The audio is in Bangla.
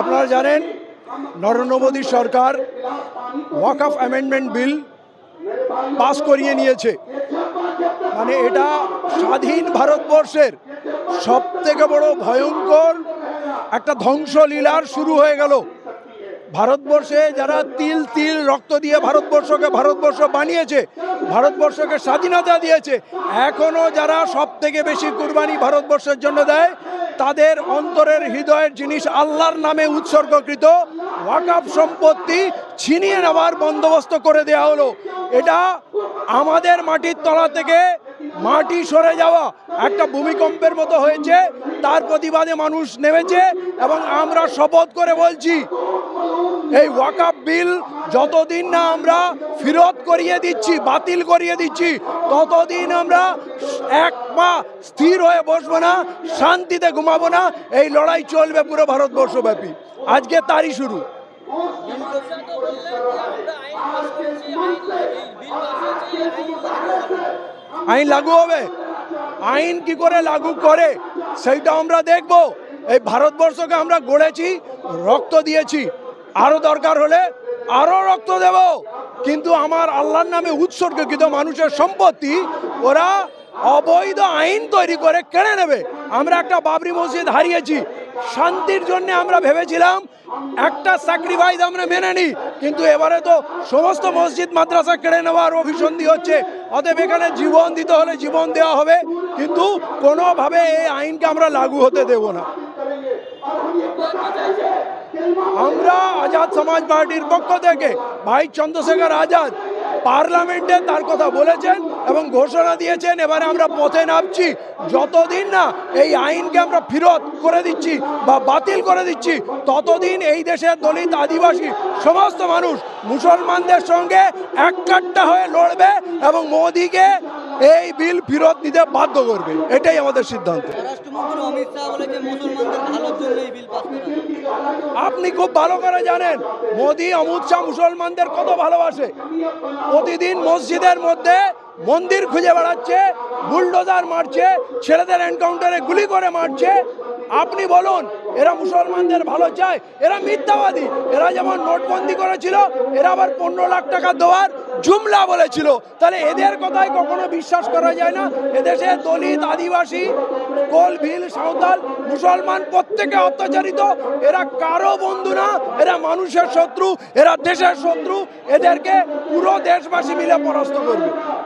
আপনারা জানেন, নরেন্দ্র মোদী সরকার ওয়াকফ অ্যামেন্ডমেন্ট বিল পাস করিয়ে নিয়েছে। মানে এটা স্বাধীন ভারতবর্ষের সব থেকে বড় ভয়ঙ্কর একটা ধ্বংসলীলার শুরু হয়ে গেল। ভারতবর্ষে যারা তিল তিল রক্ত দিয়ে ভারতবর্ষকে ভারতবর্ষ বানিয়েছে, ভারতবর্ষকে স্বাধীনতা দিয়েছে এখনও যারা সব থেকে বেশি কুরবানি ভারতবর্ষের জন্য দেয় তাদের অন্তরের হৃদয়ের জিনিস আল্লাহর নামে উৎসর্গকৃত ওয়াকাপ সম্পত্তি ছিনিয়ে নেওয়ার বন্দোবস্ত করে দেয়া হলো। এটা আমাদের মাটির তলা থেকে মাটি সরে যাওয়া একটা ভূমিকম্পের মতো হয়েছে, তার প্রতিবাদে মানুষ নেমেছে এবং আমরা শপথ করে বলছি এই ওয়াকাপ বিল যতদিন না আমরা ফেরত করিয়ে দিচ্ছি, বাতিল করিয়ে দিচ্ছি, ততদিন আমরা এক পা স্থির হয়ে বসবো না, শান্তিতে ঘুমাবো না, এই লড়াই চলবে পুরো ভারতবর্ষব্যাপী। আজকে তারই শুরু। আইন লাগু হবে। আইন কি করে লাগু করে, সেইটা আমরা দেখব। এই ভারতবর্ষকে আমরা গড়েছি, রক্ত দিয়েছি। আরও দরকার হলে আরও রক্ত দেব। কিন্তু আমার আল্লাহর নামে উৎসর্গকৃত মানুষের সম্পত্তি ওরা অবৈধ আইন তৈরি করে কেড়ে নেবে। আমরা একটা বাবরি মসজিদ হারিয়েছি। শান্তির জন্য আমরা ভেবেছিলাম একটা স্যাক্রিফাইস আমরা মেনে নিই। কিন্তু এবারে তো সমস্ত মসজিদ, মাদ্রাসা কেড়ে নেওয়ার অভিসন্ধি হচ্ছে। অতএব এখানে জীবন দিতে হলে জীবন দেওয়া হবে। কিন্তু কোনোভাবে এই আইনকে আমরা লাগু হতে দেব না। আমরা আজাদ সমাজ পার্টির পক্ষ থেকে ভাই চন্দ্রশেখর আজাদ পার্লামেন্টে তার কথা বলেছেন এবং ঘোষণা দিয়েছেন, এবারে আমরা পথে নামছি। যতদিন না এই আইনকে আমরা ফেরত করে দিচ্ছি বা বাতিল করে দিচ্ছি, ততদিন এই দেশের দলিত আদিবাসী সমস্ত মানুষ মুসলমানদের সঙ্গে এককাট্টা হয়ে লড়বে এবং মোদিকে এই বিল ফেরত নিতে বাধ্য করবে। এটাই আমাদের সিদ্ধান্ত। আপনি খুব ভালো করে জানেন মোদি অমিত শাহ মুসলমানদের কত ভালোবাসে। প্রতিদিন মসজিদের মধ্যে মন্দির খুঁজে বেড়াচ্ছে বুলডোজার মারছে ছেলেদের এনকাউন্টারে গুলি করে মারছে আপনি বলুন, এরা মুসলমানদের ভালো চায়, এরা মিথ্যাবাদী। এরা যেমন নোটবন্দি করেছিল, এরা আবার পনেরো লাখ টাকা দেওয়ার জুমলা বলেছিল। তাহলে এদের কথায় কখনো বিশ্বাস করা যায় না? এদেশে দলিত, আদিবাসী, কোল, ভিল, সাঁওতাল, মুসলমান প্রত্যেকে অত্যাচারিত। এরা কারও বন্ধু না, এরা মানুষের শত্রু, এরা দেশের শত্রু। এদেরকে পুরো দেশবাসী মিলে পরাস্ত করবে।